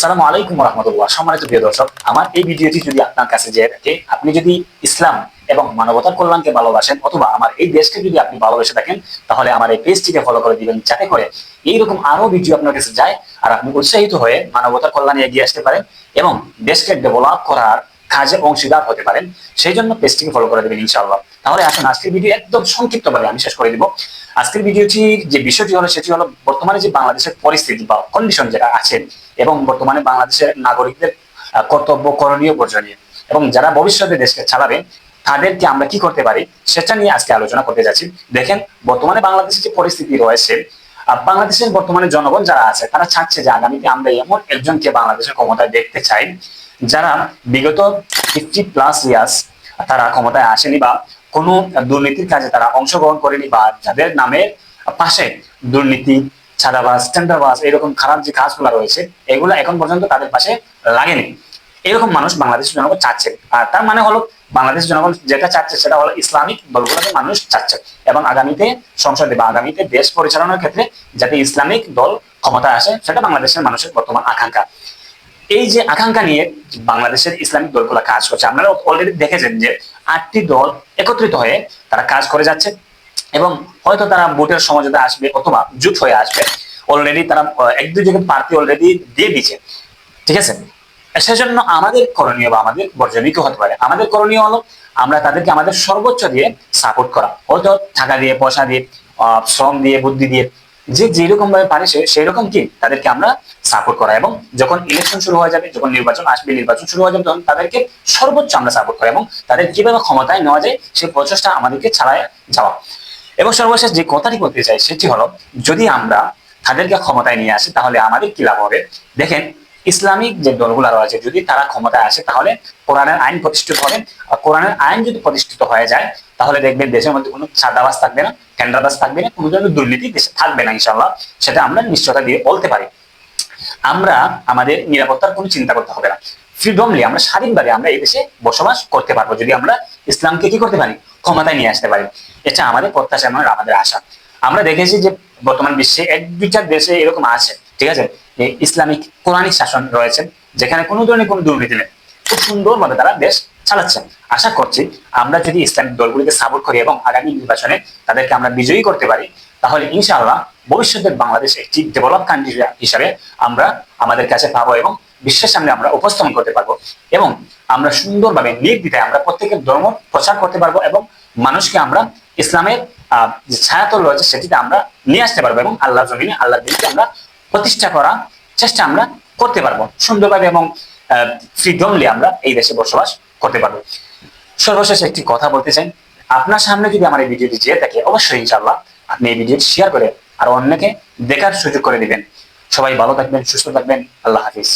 আসসালামু আলাইকুম রহমতুল্লাহ সম্মানিত প্রিয় দর্শক, আমার এই ভিডিওটি যদি আপনার কাছে যে থাকে, আপনি যদি ইসলাম এবং মানবতার কল্যাণকে ভালোবাসেন অথবা আমার এই দেশকে যদি আপনি ভালোবেসে থাকেন, তাহলে আমার এই পেজটিকে ফলো করে দিবেন, যাতে করে এইরকম আরও ভিডিও আপনার কাছে যায় আর আপনি উৎসাহিত হয়ে মানবতার কল্যাণে এগিয়ে আসতে পারেন এবং দেশকে ডেভেলপ করার কাজে অংশীদার হতে পারেন। সেই জন্য পেজটিকে ফলো করে দেবেন, ইনশাআল্লাহ। তাহলে আসুন, আজকের ভিডিও একদম সংক্ষিপ্তভাবে আমি শেষ করে দিব। আজকের ভিডিওটির যে বিষয়টি হলো, সেটি হলো বর্তমানে যে বাংলাদেশের পরিস্থিতি বা কন্ডিশন যেটা আছে এবং বর্তমানে বাংলাদেশের নাগরিকদের কর্তব্য করণীয় বর্জনীয়। এবং যারা ভবিষ্যতে দেশকে চালাবে, তাদেরকে আমরা কি করতে পারি, সেটা নিয়ে আজকে আলোচনা করতে যাচ্ছি। দেখেন, বর্তমানে বাংলাদেশের যে পরিস্থিতি রয়েছে বাংলাদেশের বর্তমানে জনগণ যারা আছে, তারা চাচ্ছে যে আগামীতে আমরা এমন একজনকে বাংলাদেশের ক্ষমতায় দেখতে চাই, যারা বিগত ফিফটি প্লাস ইয়ার্স তারা ক্ষমতায় আসেনি বা কোনো দুর্নীতির কাজে তারা অংশগ্রহণ করেনি বা যাদের নামে পাশে দুর্নীতি, ছাদাবাজ, টেন্ডারবাজ এরকম খারাপ যে কাজগুলো রয়েছে, এগুলো এখন পর্যন্ত তাদের পাশে লাগেনি। এরকম মানুষ বাংলাদেশের জনগণ চাচ্ছে। আর তার মানে হলো, বাংলাদেশ জনগণ যেটা চাচ্ছে সেটা হলো ইসলামিক দলগুলোকে মানুষ চাচ্ছে। এবং আগামীতে সংসদে বা আগামীতে দেশ পরিচালনার ক্ষেত্রে যাতে ইসলামিক দল ক্ষমতায় আসে, সেটা বাংলাদেশের মানুষের বর্তমান আকাঙ্ক্ষা। এই যে আকাঙ্ক্ষা নিয়ে বাংলাদেশের ইসলামিক দলগুলো কাজ করছে আপনারা অলরেডি দেখেছেন যে আটটি দল একত্রিত হয়ে তারা কাজ করে যাচ্ছে এবং হয়তো তারা ভোটের সমঝোতা আসবে অথবা জুট হয়ে আসবে অলরেডি তারা এক দুই জায়গায় প্রার্থী অলরেডি দিয়ে দিচ্ছে ঠিক আছে? সেজন্য আমাদের করণীয় বা আমাদের বর্জনীয় হতে পারে? আমাদের করণীয় হলো আমরা তাদেরকে আমাদের সর্বোচ্চ দিয়ে সাপোর্ট করা। হয়তো টাকা দিয়ে, পয়সা দিয়ে শ্রম দিয়ে, বুদ্ধি দিয়ে যে যেরকম ভাবে পারে সেই রকম কি? তাদেরকে আমরা সাপোর্ট করা। এবং যখন ইলেকশন শুরু হয়ে যাবে, যখন নির্বাচন আসবে, নির্বাচন শুরু হয়ে যাবে, তখন তাদেরকে সর্বোচ্চ আমরা সাপোর্ট করা এবং তাদের কীভাবে ক্ষমতায় নেওয়া যায় সেই প্রচেষ্টা আমাদেরকে ছাড়ায় যাওয়া। এবং সর্বশেষ যে কথাটি বলতে চাই, সেটি হলো, যদি আমরা তাদেরকে ক্ষমতায় নিয়ে আসি, তাহলে আমাদের কি লাভ হবে? দেখেন ইসলামিক যে দলগুলো রয়েছে, যদি তারা ক্ষমতায় আসে, তাহলে কোরআনের আইন প্রতিষ্ঠিত হবে। আর কোরআনের আইন যদি প্রতিষ্ঠিত হয়ে যায়, তাহলে দেখবেন দেশের মধ্যে কোনো সাদাবাস থাকবে না টেন্ডারবাস থাকবে না, কোনো ধরনের দুর্নীতি দেশে থাকবে না ইনশাল্লাহ সেটা আমরা নিশ্চয়তা দিয়ে বলতে পারি। আমরা আমাদের নিরাপত্তার কোনো চিন্তা করতে হবে না। ফ্রিডমলি আমরা স্বাধীনভাবে আমরা এই দেশে বসবাস করতে পারব, যদি আমরা ইসলামকে কি করতে পারি? ক্ষমতায় নিয়ে আসতে পারি। এটা আমাদের প্রত্যাশা আমাদের আশা। আমরা দেখেছি যে বর্তমান বিশ্বে এক দুইটা দেশে এরকম আছে, ঠিক আছে? ইসলামিক কোরআনিক শাসন রয়েছে যেখানে কোনো ধরনের কোনো দুর্নীতি নেই। খুব সুন্দরভাবে তারা দেশ চালাচ্ছেন। আশা করছি আমরা যদি ইসলামিক দলগুলিকে সাপোর্ট করি এবং আগামী নির্বাচনে তাদেরকে আমরা বিজয়ী করতে পারি তাহলে ইনশাআল্লাহ ভবিষ্যতের বাংলাদেশ একটি ডেভেলপ কান্ট্রি হিসাবে আমরা আমাদের কাছে পাবো এবং বিশ্বের সামনে আমরা উপস্থাপন করতে পারব এবং আমরা সুন্দরভাবে নির্দ্বিধায় আমরা প্রত্যেকের ধর্ম প্রচার করতে পারব এবং মানুষকে আমরা ইসলামের আহ, ছায়াতল রয়েছে সেটিতে আমরা নিয়ে আসতে পারব এবং আল্লাহ জমিনে আল্লাহ দিনকে আমরা প্রতিষ্ঠা করা চেষ্টা আমরা করতে পারব। সুন্দরভাবে এবং ফ্রিডমলি আমরা এই দেশে বসবাস করতে পারব। সর্বশেষ একটি কথা বলতে চাই। আপনার সামনে যদি আমার এই ভিডিওটি যেয়ে থাকে, অবশ্যই ইনশাল্লাহ আপনি এই ভিডিওটি শেয়ার করে আর অন্যকে দেখার সুযোগ করে দিবেন। সবাই ভালো থাকবেন, সুস্থ থাকবেন। আল্লাহ হাফিজ।